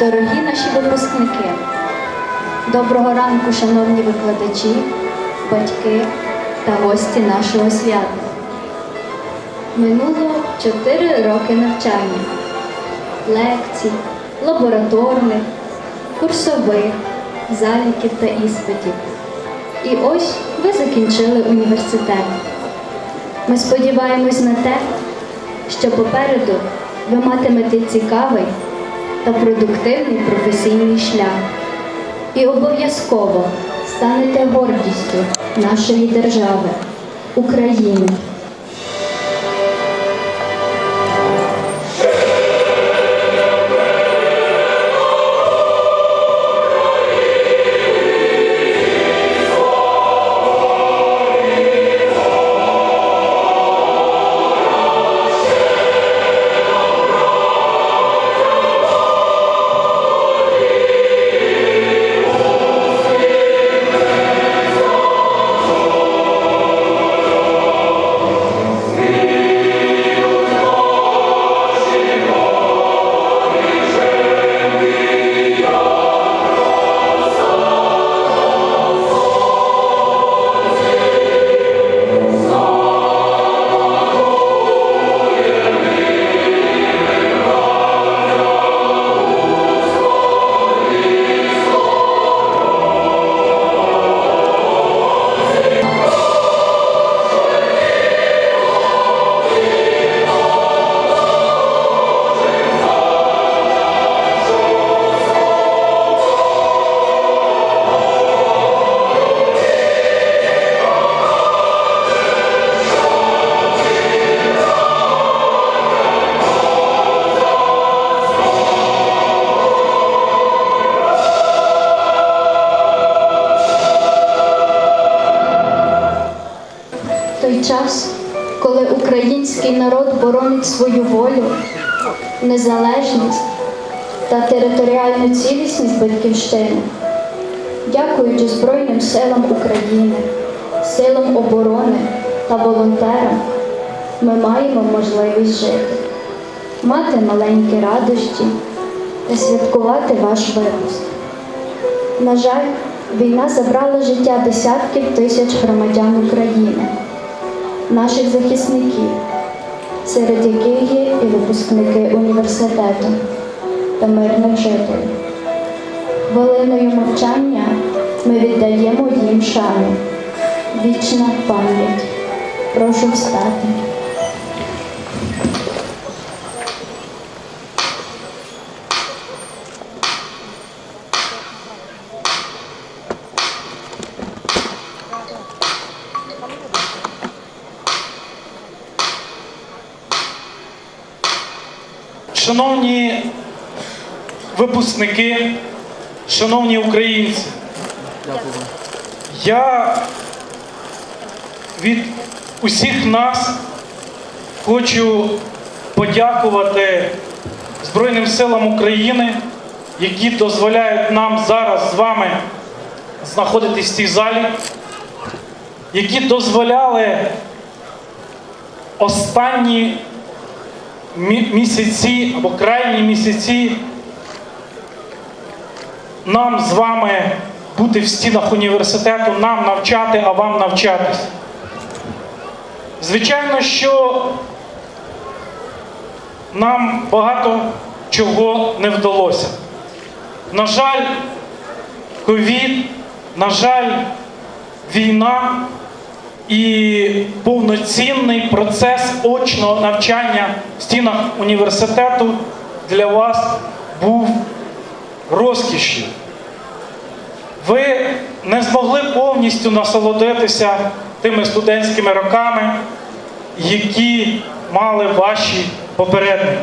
Дорогі наші випускники. Доброго ранку, шановні викладачі, батьки та гості нашого свята. Минуло 4 роки навчання, лекцій, лабораторних, курсових, заліків та іспитів. І ось ви закінчили університет. Ми сподіваємось на те, що попереду ви матимете цікавий та продуктивний професійний шлях і обов'язково станете гордістю нашої держави, України. Час, коли український народ боронить свою волю, незалежність та територіальну цілісність батьківщини, дякуючи Збройним силам України, силам оборони та волонтерам, ми маємо можливість жити, мати маленькі радощі та святкувати ваш випуск. На жаль, війна забрала життя десятків тисяч громадян України наших захисників, серед яких є і випускники університету та мирних жителів. Хвилиною мовчання ми віддаємо їм шану. Вічна пам'ять. Прошу встати. Шановні випускники, шановні українці, я від усіх нас хочу подякувати Збройним силам України, які дозволяють нам зараз з вами знаходитись в цій залі, які дозволяли останні місяці або крайні місяці нам з вами бути в стінах університету, нам навчати, а вам навчатись. Звичайно, що нам багато чого не вдалося. На жаль, ковід, на жаль, війна і повноцінний процес очного навчання в стінах університету для вас був розкішшю. Ви не змогли повністю насолодитися тими студентськими роками, які мали ваші попередники.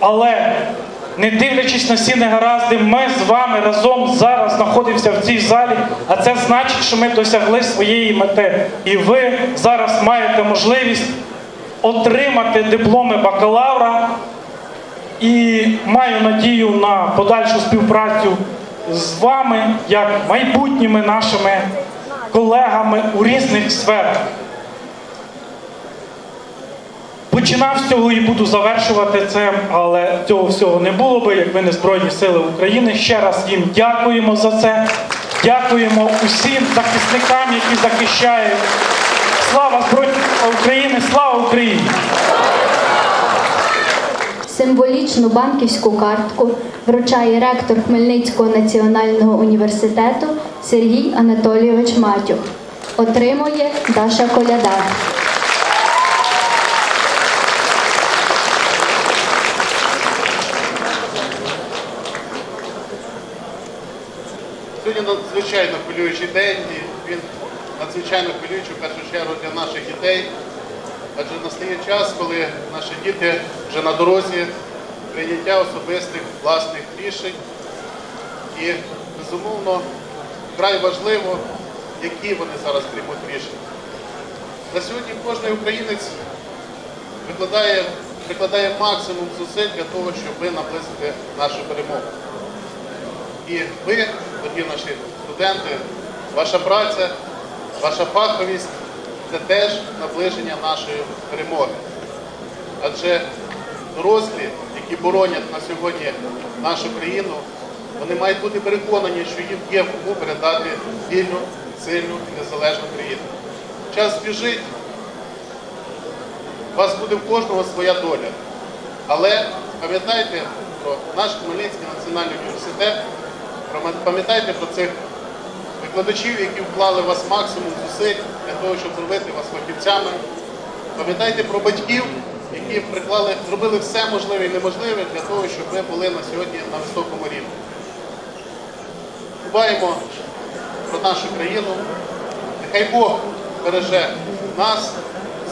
Але не дивлячись на всі негаразди, ми з вами разом зараз знаходимося в цій залі, а це значить, що ми досягли своєї мети. І ви зараз маєте можливість отримати дипломи бакалавра і маю надію на подальшу співпрацю з вами, як майбутніми нашими колегами у різних сферах. Починав з цього і буду завершувати це, але цього всього не було би, якби не Збройні Сили України. Ще раз їм дякуємо за це. Дякуємо усім захисникам, які захищають. Слава Силам України! Слава Україні! Символічну банківську картку вручає ректор Хмельницького національного університету Сергій Анатолійович Матюх. Отримує Даша Коляда. Сьогодні надзвичайно хвилюючий день, і він надзвичайно хвилюючий в першу чергу для наших дітей. Адже настає час, коли наші діти вже на дорозі прийняття особистих власних рішень. І безумовно вкрай важливо, які вони зараз приймуть рішення. На сьогодні кожен українець викладає, прикладає максимум зусиль для того, щоб наблизити нашу перемогу. І ви, дорогі наші студенти, ваша праця, ваша фаховість це теж наближення нашої перемоги. Адже дорослі, які боронять на сьогодні нашу країну, вони мають бути переконані, що їм є кому передати вільну, сильну і незалежну країну. Час біжить, у вас буде в кожного своя доля. Але пам'ятайте про наш Хмельницький національний університет, пам'ятайте про цих викладачів, які вклали вас максимум зусиль для того, щоб зробити вас фахівцями. Пам'ятайте про батьків, які приклали, зробили все можливе і неможливе для того, щоб ви були на сьогодні на високому рівні. Дбаємо про нашу країну. Нехай Бог береже нас,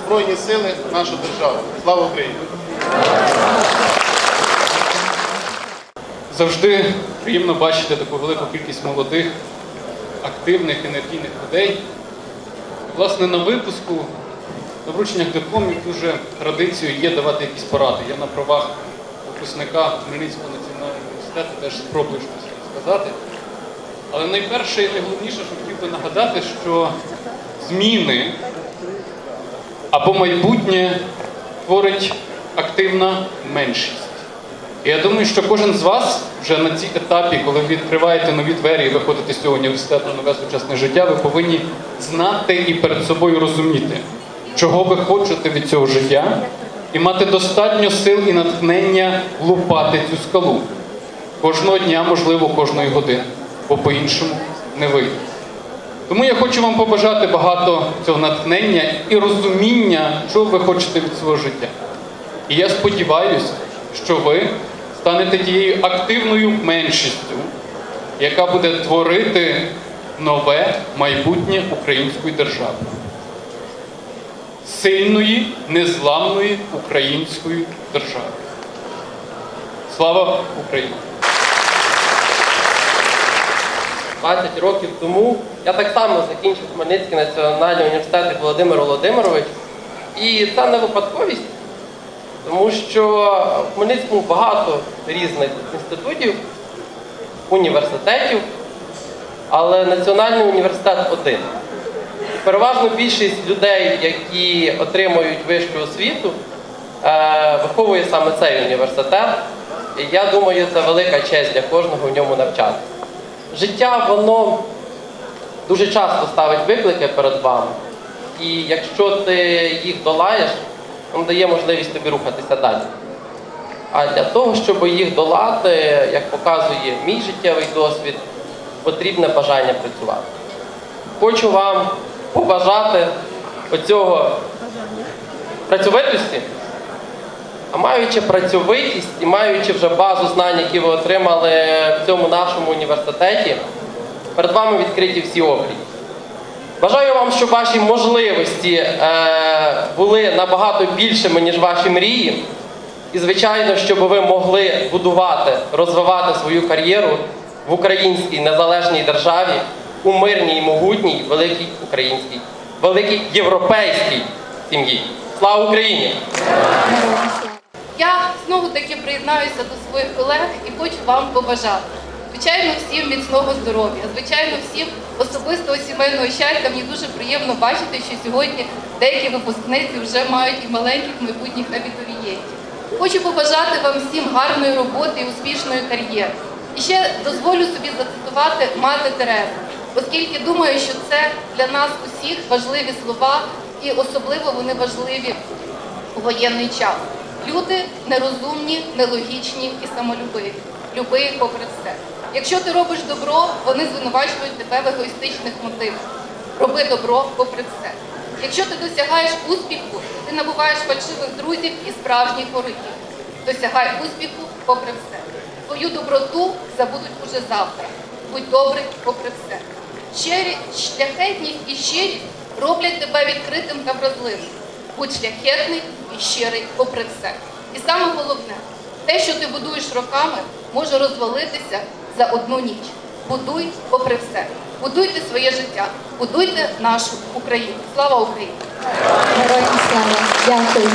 Збройні сили, нашу державу. Слава Україні! Завжди приємно бачити таку велику кількість молодих, активних, енергійних людей. Власне, на випуску, на врученнях дипломів дуже традицією є давати якісь поради. Я на правах випускника Хмельницького національного університету теж спробую щось сказати. Але найперше і найголовніше, що хотів би нагадати, що зміни або майбутнє творить активна меншість. І я думаю, що кожен з вас вже на цій етапі, коли ви відкриваєте нові двері і виходите з цього університету на нове сучасне життя, ви повинні знати і перед собою розуміти, чого ви хочете від цього життя, і мати достатньо сил і натхнення лупати цю скалу. Кожного дня, можливо, кожної години, бо по-іншому не вийде. Тому я хочу вам побажати багато цього натхнення і розуміння, чого ви хочете від свого життя. І я сподіваюся, що ви станете тією активною меншістю, яка буде творити нове майбутнє української держави. Сильної, незламної української держави. Слава Україні! 20 років тому я так само закінчив Хмельницький національний університет Володимир Володимирович. І це не випадковість, тому що в Хмельницькому багато різних інститутів, університетів, але Національний університет один. Переважно більшість людей, які отримують вищу освіту, е, виховує саме цей університет. І я думаю, це велика честь для кожного в ньому навчатися. Життя воно дуже часто ставить виклики перед вами. І якщо ти їх долаєш, воно дає можливість тобі рухатися далі. А для того, щоб їх долати, як показує мій життєвий досвід, потрібне бажання працювати. Хочу вам побажати оцього працьовитості, а маючи працьовитість і маючи вже базу знань, які ви отримали в цьому нашому університеті, перед вами відкриті всі обрії. Бажаю вам, щоб ваші можливості е, були набагато більшими, ніж ваші мрії. І, звичайно, щоб ви могли будувати, розвивати свою кар'єру в українській незалежній державі, у мирній, могутній, великій українській, великій європейській сім'ї. Слава Україні! Я знову таки приєднаюся до своїх колег і хочу вам побажати. Звичайно, всім міцного здоров'я, звичайно, всім особистого сімейного щастя. Мені дуже приємно бачити, що сьогодні деякі випускниці вже мають і маленьких майбутніх абітурієнтів. Хочу побажати вам всім гарної роботи і успішної кар'єри. І ще дозволю собі зацитувати мати Терезу, оскільки думаю, що це для нас усіх важливі слова, і особливо вони важливі у воєнний час. Люди нерозумні, нелогічні і самолюбиві. Люби попри все. Якщо ти робиш добро, вони звинувачують тебе в егоїстичних мотивах. Роби добро попри все. Якщо ти досягаєш успіху, ти набуваєш фальшивих друзів і справжніх ворогів. Досягай успіху попри все. Твою доброту забудуть уже завтра. Будь добрий попри все. Щирі, шляхетність і щирість роблять тебе відкритим та вразливим. Будь шляхетний і щирий попри все. І саме головне, те, що ти будуєш роками, може розвалитися за одну ніч. Будуйте, попри все. Будуйте своє життя, будуйте нашу Україну. Слава Україні! Героям слава! Дякую.